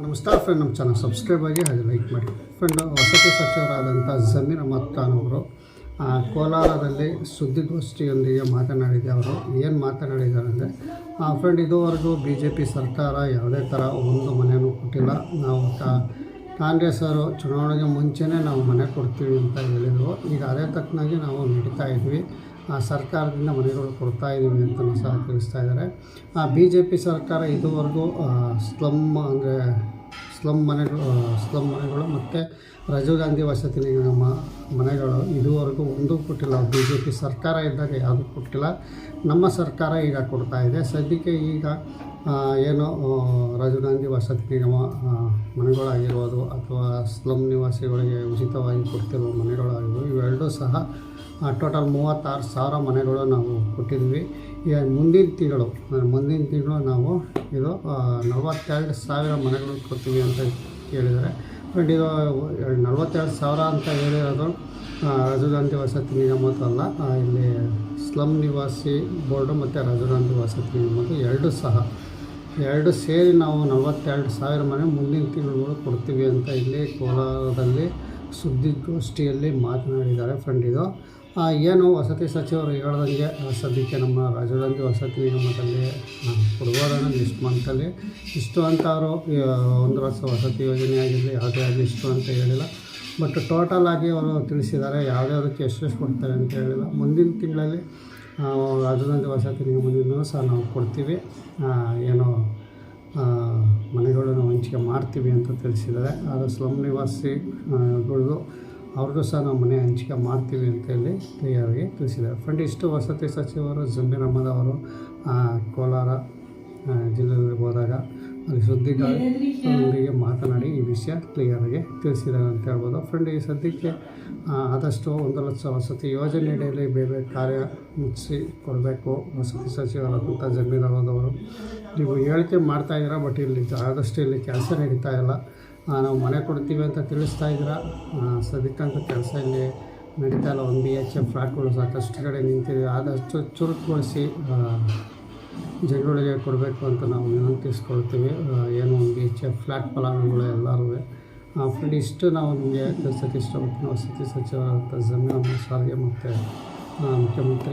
ನಮಸ್ಕಾರ ಫ್ರೆಂಡ್ ನಮ್ಮ channel subscribe ಆಗಿ ಹಾಗೆ ಲೈಕ್ ಮಾಡಿ. ಫ್ರೆಂಡ್ ವಸತಿ ಸಚಿವರಾದಂಥ ಜಮೀರ್ ಅಹಮದ್ ಖಾನ್ ಅವರು ಕೋಲಾರದಲ್ಲಿ ಸುದ್ದಿಗೋಷ್ಠಿಯೊಂದಿಗೆ ಮಾತನಾಡಿದೆ ಅವರು, ಏನು ಮಾತನಾಡಿದ್ದಾರೆ ಅಂದರೆ ಫ್ರೆಂಡ್ ಇದುವರೆಗೂ ಬಿ ಜೆ ಪಿ ಸರ್ಕಾರ ಯಾವುದೇ ಥರ ಒಂದು ಮನೆಯೂ ಕೊಟ್ಟಿಲ್ಲ. ನಾವು ಕಾಂಗ್ರೆಸ್ ಅವರು ಚುನಾವಣೆಗೆ ಮುಂಚೆನೇ ನಾವು ಮನೆ ಕೊಡ್ತೀವಿ ಅಂತ ಹೇಳಿದರು. ಈಗ ಅದೇ ತಕ್ಕನಾಗಿ ನಾವು ನಡೀತಾ ಇದ್ವಿ. ಸರ್ಕಾರದಿಂದ ಮನೆಗಳು ಕೊಡ್ತಾ ಇದ್ದೀವಿ ಅಂತಲೂ ಸಹ ತಿಳಿಸ್ತಾ ಇದ್ದಾರೆ. ಬಿ ಜೆ ಪಿ ಸರ್ಕಾರ ಇದುವರೆಗೂ ಸ್ಲಮ್ ಅಂದರೆ ಸ್ಲಮ್ ಮನೆಗಳು ಸ್ಲಮ್ ಮನೆಗಳು ಮತ್ತು ರಾಜೀವ್ ಗಾಂಧಿ ವಸತಿ ನಿಗಮ ಮನೆಗಳು ಇದುವರೆಗೂ ಒಂದೂ ಕೊಟ್ಟಿಲ್ಲ. ಬಿ ಜೆ ಪಿ ಸರ್ಕಾರ ಇದ್ದಾಗ ಯಾವುದೂ ಕೊಟ್ಟಿಲ್ಲ. ನಮ್ಮ ಸರ್ಕಾರ ಈಗ ಕೊಡ್ತಾ ಇದೆ. ಸದ್ಯಕ್ಕೆ ಈಗ ಏನು ರಾಜೀವ್ ಗಾಂಧಿ ವಸತಿ ನಿಗಮ ಮನೆಗಳಾಗಿರ್ಬೋದು ಅಥವಾ ಸ್ಲಮ್ ನಿವಾಸಿಗಳಿಗೆ ಉಚಿತವಾಗಿ ಕೊಡ್ತಿರುವ ಮನೆಗಳಾಗಿರ್ಬೋದು, ಇವೆರಡೂ ಸಹ ಟೋಟಲ್ ಮೂವತ್ತಾರು ಸಾವಿರ ಮನೆಗಳು ನಾವು ಕೊಟ್ಟಿದ್ವಿ. ಈಗ ಮುಂದಿನ ತಿಂಗಳು ಮುಂದಿನ ತಿಂಗಳು ನಾವು ಇದು ನಲವತ್ತೆರಡು ಸಾವಿರ ಮನೆಗಳು ಕೊಡ್ತೀವಿ ಅಂತ ಹೇಳಿದರೆ ಬಟ್ ಇದು ನಲವತ್ತೆರಡು ಸಾವಿರ ಅಂತ ಹೇಳಿರೋದು ರಾಜೀವ್ ಗಾಂಧಿ ವಸತಿ ನಿಗಮದಲ್ಲ ಇಲ್ಲಿ ಸ್ಲಮ್ ನಿವಾಸಿ ಬೋರ್ಡು ಮತ್ತು ರಾಜೀವ್ ಗಾಂಧಿ ವಸತಿ ನಿಗಮದ್ದು ಎರಡೂ ಸಹ ಎರಡು ಸೇರಿ ನಾವು ನಲವತ್ತೆರಡು ಸಾವಿರ ಮನೆ ಮುಂದಿನ ತಿಂಗಳು ಕೊಡ್ತೀವಿ ಅಂತ ಇಲ್ಲಿ ಕೋಲಾರದಲ್ಲಿ ಸುದ್ದಿಗೋಷ್ಠಿಯಲ್ಲಿ ಮಾತನಾಡಿದ್ದಾರೆ ಫ್ರೆಂಡ್ ಇದು. ಏನು ವಸತಿ ಸಚಿವರು ಹೇಳ್ದಂಗೆ, ಸದ್ಯಕ್ಕೆ ನಮ್ಮ ರಾಜೀವ್ ವಸತಿ ನಿಯಮದಲ್ಲಿ ಕೊಡುವರನ್ನು ನೆಕ್ಸ್ಟ್ ಮಂತಲ್ಲಿ ಇಷ್ಟು ಅಂತ ಅವರು ಒಂದು ವರ್ಷ ವಸತಿ ಯೋಜನೆ ಆಗಿರಲಿ, ಯಾವುದೇ ಆಗಲಿ, ಇಷ್ಟು ಅಂತ ಹೇಳಿಲ್ಲ. ಬಟ್ ಟೋಟಲ್ ಆಗಿ ಅವರು ತಿಳಿಸಿದ್ದಾರೆ ಯಾವುದೇ ರೀತಿ ಎಷ್ಟು ಕೊಡ್ತಾರೆ ಅಂತ ಹೇಳಿಲ್ಲ. ಮುಂದಿನ ತಿಂಗಳಲ್ಲಿ ಗಾಂಧಿ ವಸತಿ ನಿಗಮದಿಂದಲೂ ಸಹ ನಾವು ಕೊಡ್ತೀವಿ. ಏನೋ ಮನೆಗಳನ್ನು ಹಂಚಿಕೆ ಮಾಡ್ತೀವಿ ಅಂತ ತಿಳಿಸಿದ್ದಾರೆ. ಆದರೆ ಸ್ಲಮ್ ನಿವಾಸಿಗಳಿಗೂ ಅವ್ರಿಗೂ ಸಹ ನಾವು ಮನೆ ಹಂಚಿಕೆ ಮಾಡ್ತೀವಿ ಅಂತ ಹೇಳಿ ಕ್ಲಿಯರಾಗಿ ತಿಳಿಸಿದ್ದಾರೆ. ಫ್ರೆಂಡ್, ಇಷ್ಟು ವಸತಿ ಸಚಿವರು ಜಮೀರ್ ಅಹಮದ್ ಕೋಲಾರ ಜಿಲ್ಲೆಯಲ್ಲಿ ಹೋದಾಗ ಅಲ್ಲಿ ಸುದ್ದಿಗಾರರೊಂದಿಗೆ ಮಾತನಾಡಿ ಈ ವಿಷಯ ಕ್ಲಿಯರಾಗಿ ತಿಳಿಸಿದ್ದಾರೆ ಅಂತ ಹೇಳ್ಬೋದು. ಫ್ರೆಂಡ್ ಈ ಸದ್ಯಕ್ಕೆ ಆದಷ್ಟು ಒಂದು ಲಕ್ಷ ವಸತಿ ಯೋಜನೆ ಅಡಿಯಲ್ಲಿ ಬೇರೆ ಬೇರೆ ಕಾರ್ಯ ಮುಗಿಸಿ ಕೊಡಬೇಕು ವಸತಿ ಸಚಿವರಾದಂಥ ಜಮೀರ್ ಅಹಮದ್ ಅವರು. ನೀವು ಹೇಳಿಕೆ ಮಾಡ್ತಾಯಿದ್ದೀರಾ ಬಟ್ ಇಲ್ಲಿ ಆದಷ್ಟು ಇಲ್ಲಿ ಕೆಲಸ ನಡೀತಾ ಇಲ್ಲ. ನಾವು ಮನೆ ಕೊಡ್ತೀವಿ ಅಂತ ತಿಳಿಸ್ತಾ ಇದ್ದೀರಾ? ಸದ್ಯಕ್ಕಂಥ ಕೆಲಸ ಇಲ್ಲಿ ನಡೀತಾ ಇಲ್ಲ. ಒಂದು ಬಿ ಎಚ್ ಎಫ್ ಫ್ಲಾಟ್ಗಳು ಸಾಕಷ್ಟು ಕಡೆ ನಿಂತಿದೆ. ಆದಷ್ಟು ಚುರುಕುಗೊಳಿಸಿ ಜನಗಳಿಗೆ ಕೊಡಬೇಕು ಅಂತ ನಾವು ವಿನಂತಿಸ್ಕೊಳ್ತೀವಿ ಏನು ಒಂದು ಹೆಚ್ಚು ಫ್ಲ್ಯಾಟ್ ಫಲಾನುಭವಿಗಳು ಎಲ್ಲರೂ. ಫ್ರೆಂಡ್ ಇಷ್ಟು ನಾವು ನಿಮಗೆ ತಿಳಿಸೋಕ್ಕೆ ಇಷ್ಟಪಡ್ತೀನಿ ವಸತಿ ಸಚಿವರಾದಂಥ ಜಮೀನು ಸಾರಿಗೆ ಮತ್ತು ಮುಖ್ಯಮಂತ್ರಿ